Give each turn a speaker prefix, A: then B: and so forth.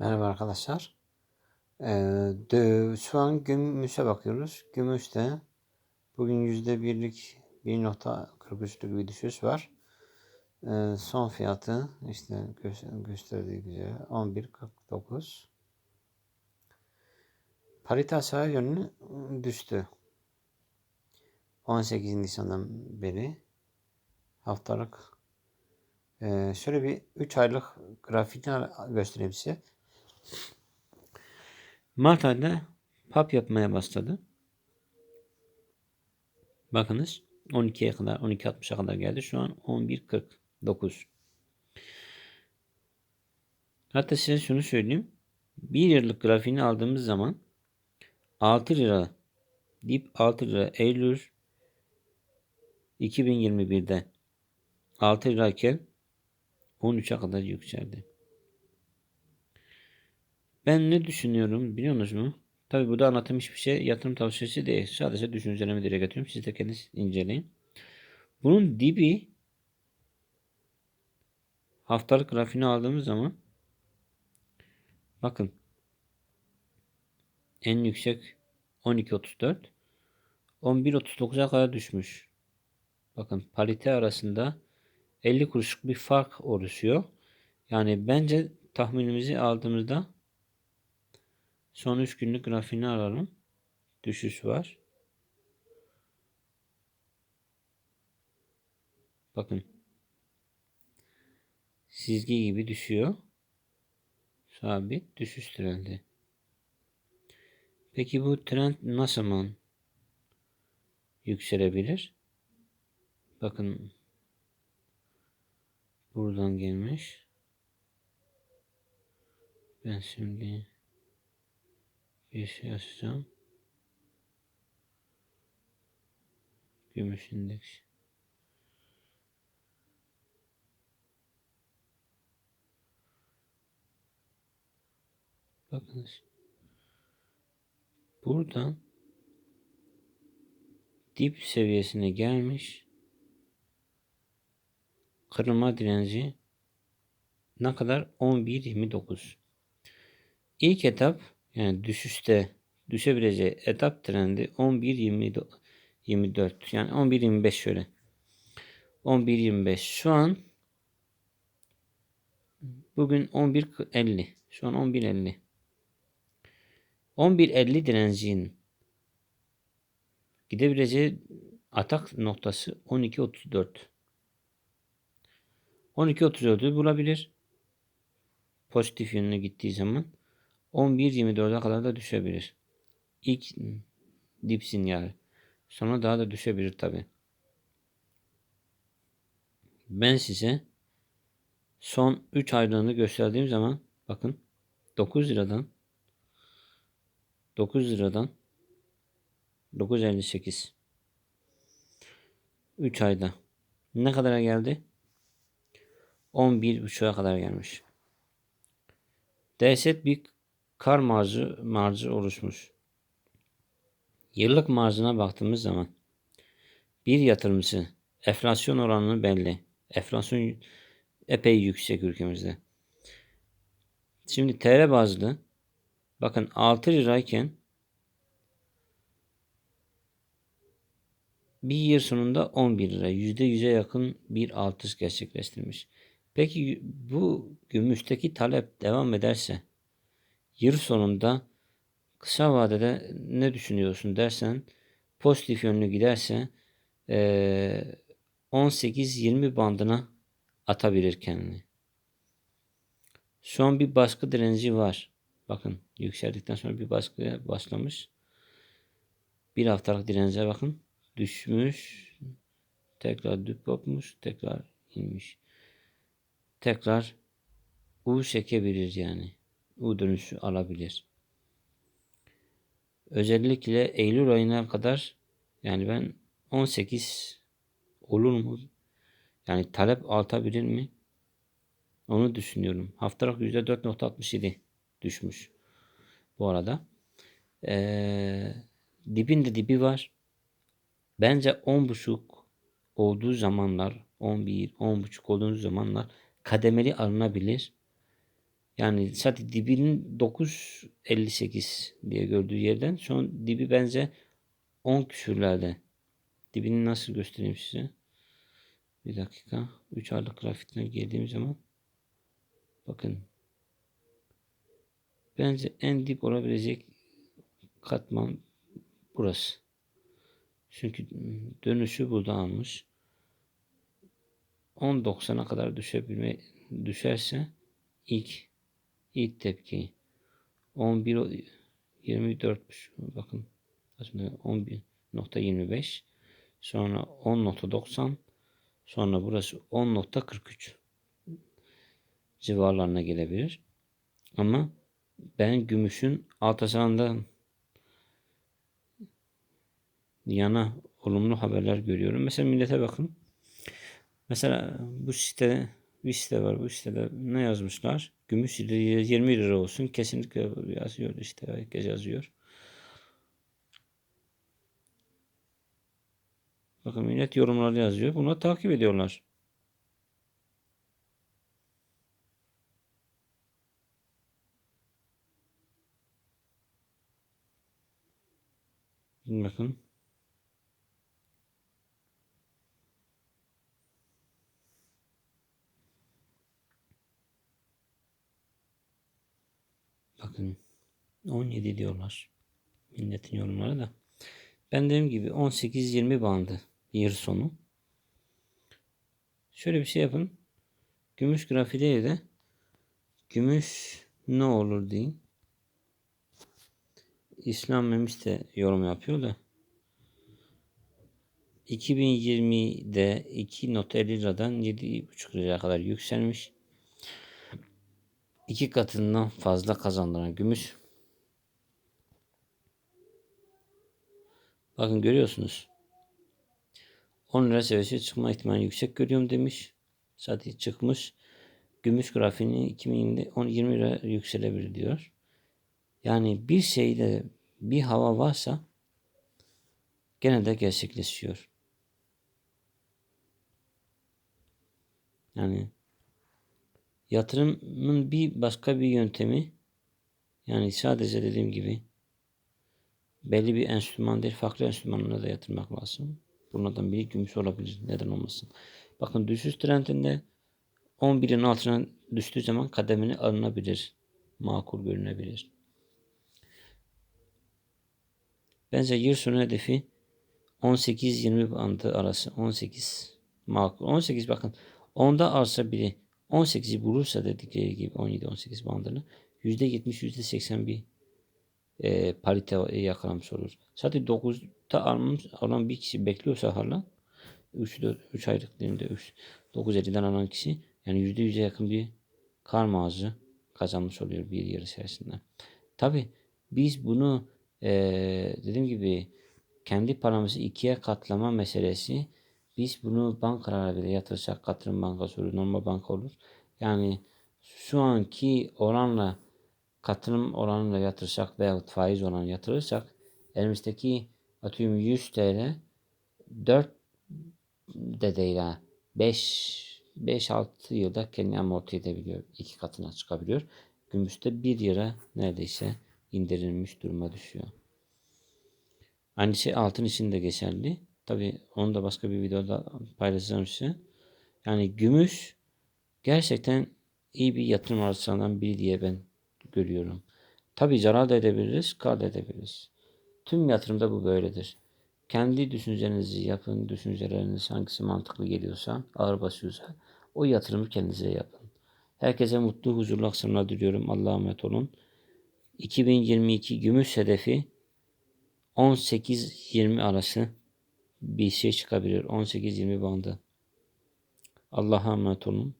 A: Merhaba arkadaşlar. Ee, şu an gümüşe bakıyoruz. Gümüşte bugün yüzde birlik 1.43'lük bir düşüş var. Ee, son fiyatı işte gö- gösterdiği gibi 11.49. Parite aşağı yönlü düştü. 18 Nisan'dan beri haftalık ee, şöyle bir 3 aylık grafiğini göstereyim size. Mart ayında pap yapmaya başladı. Bakınız 12'ye kadar 12.60'a kadar geldi. Şu an 11.49. Hatta size şunu söyleyeyim. 1 yıllık grafiğini aldığımız zaman 6 lira dip 6 lira Eylül 2021'de 6 lirayken 13'e kadar yükseldi. Ben ne düşünüyorum biliyor musunuz? Tabi bu da anlatılmış bir şey. Yatırım tavsiyesi değil. Sadece düşüncelerimi dile getiriyorum. Siz de kendiniz inceleyin. Bunun dibi haftalık grafiğini aldığımız zaman bakın en yüksek 12.34 11.39'a kadar düşmüş. Bakın parite arasında 50 kuruşluk bir fark oluşuyor. Yani bence tahminimizi aldığımızda son 3 günlük grafiğini alalım. Düşüş var. Bakın. Çizgi gibi düşüyor. Sabit düşüş trendi. Peki bu trend nasıl zaman yükselebilir? Bakın buradan gelmiş. Ben şimdi şey açacağım. Gümüş indeks. Bakınız. Buradan dip seviyesine gelmiş. Kırılma direnci ne kadar? 11.29. İlk etap yani düşüşte düşebileceği etap trendi 11.24 yani 11.25 şöyle. 11.25 şu an bugün 11.50 şu an 11.50 11.50 direncinin gidebileceği atak noktası 12.34 12.34'ü bulabilir. Pozitif yönüne gittiği zaman 11.24'e kadar da düşebilir. İlk dip sinyal. Sonra daha da düşebilir tabi. Ben size son 3 aylığını gösterdiğim zaman bakın 9 liradan 9 liradan 9.58 3 ayda ne kadara geldi? 11.5'a kadar gelmiş. Dehşet bir kar marjı, marjı oluşmuş. Yıllık marjına baktığımız zaman bir yatırımcı enflasyon oranını belli. Enflasyon epey yüksek ülkemizde. Şimdi TL bazlı bakın 6 lirayken bir yıl sonunda 11 lira %100'e yakın bir artış gerçekleştirmiş. Peki bu gümüşteki talep devam ederse yıl sonunda kısa vadede ne düşünüyorsun dersen pozitif yönlü giderse 18-20 bandına atabilir kendini. Son bir baskı direnci var. Bakın yükseldikten sonra bir baskı başlamış. Bir haftalık dirence bakın. Düşmüş. Tekrar düp kopmuş. Tekrar inmiş. Tekrar U çekebilir yani. U dönüşü alabilir. Özellikle Eylül ayına kadar yani ben 18 olur mu? Yani talep artabilir mi? Onu düşünüyorum. Haftalık %4.67 düşmüş. Bu arada. Ee, dibin de dibi var. Bence 10.5 olduğu zamanlar 11, 10.5 olduğu zamanlar kademeli alınabilir. Yani zaten dibinin 9.58 diye gördüğü yerden son dibi bence 10 küsürlerde. Dibini nasıl göstereyim size? Bir dakika. 3 aylık grafikten geldiğim zaman bakın bence en dip olabilecek katman burası. Çünkü dönüşü burada almış. 10.90'a kadar düşebilme düşerse ilk ilk tepki 11 24 bakın aslında 11.25 sonra 10.90 sonra burası 10.43 civarlarına gelebilir. Ama ben gümüşün altasağından yana olumlu haberler görüyorum. Mesela millete bakın. Mesela bu site bir site var. Bu sitede ne yazmışlar? Gümüş 20 lira olsun. Kesinlikle yazıyor işte. Herkes yazıyor. Bakın millet yorumları yazıyor. Bunu takip ediyorlar. Bakın. Bakın 17 diyorlar. Milletin yorumları da. Ben dediğim gibi 18-20 bandı yıl sonu. Şöyle bir şey yapın. Gümüş grafide de gümüş ne olur deyin. İslam Memiş de yorum yapıyor da 2020'de 2.50 liradan 7.5 liraya kadar yükselmiş. İki katından fazla kazandıran gümüş. Bakın görüyorsunuz. 10 lira seviyesi çıkma ihtimali yüksek görüyorum demiş. Zaten çıkmış. Gümüş grafiğini 2020'de 10 20 lira yükselebilir diyor. Yani bir şeyde bir hava varsa gene de gerçekleşiyor. Yani yatırımın bir başka bir yöntemi yani sadece dediğim gibi belli bir enstrüman değil farklı enstrümanlara da yatırmak lazım. Bunlardan biri gümüş olabilir. Neden olmasın. Bakın düşüş trendinde 11'in altına düştüğü zaman kademini alınabilir. Makul görünebilir. Bence yıl sonu hedefi 18-20 bandı arası. 18 makul. 18 bakın. Onda arsa biri 18'i bulursa dedikleri gibi 17-18 bandını %70 %80 bir e, parite yakalamış olur. Zaten 9'da almış, alan bir kişi bekliyorsa hala 3, 4, 3 aylık dilimde 3, 9.50'den alan kişi yani %100'e yakın bir kar marjı kazanmış oluyor bir yıl içerisinde. Tabi biz bunu e, dediğim gibi kendi paramızı ikiye katlama meselesi biz bunu bankalara bile yatırsak katırım bankası olur, normal banka olur. Yani şu anki oranla katılım oranıyla yatırsak veya faiz oranı yatırırsak elimizdeki atıyorum 100 TL 4 de değil ha 5 5-6 yılda kendini amorti edebiliyor. iki katına çıkabiliyor. Gümüşte 1 lira neredeyse indirilmiş duruma düşüyor. Aynı şey altın için de geçerli. Tabi onu da başka bir videoda paylaşacağım size. Yani gümüş gerçekten iyi bir yatırım araçlarından biri diye ben görüyorum. Tabi zarar da edebiliriz, kar da edebiliriz. Tüm yatırımda bu böyledir. Kendi düşüncenizi yapın, düşünceleriniz hangisi mantıklı geliyorsa, ağır basıyorsa o yatırımı kendinize yapın. Herkese mutlu, huzurlu akşamlar diliyorum. Allah'a emanet olun. 2022 gümüş hedefi 18-20 arası bir şey çıkabilir. 18-20 bandı. Allah'a emanet olun.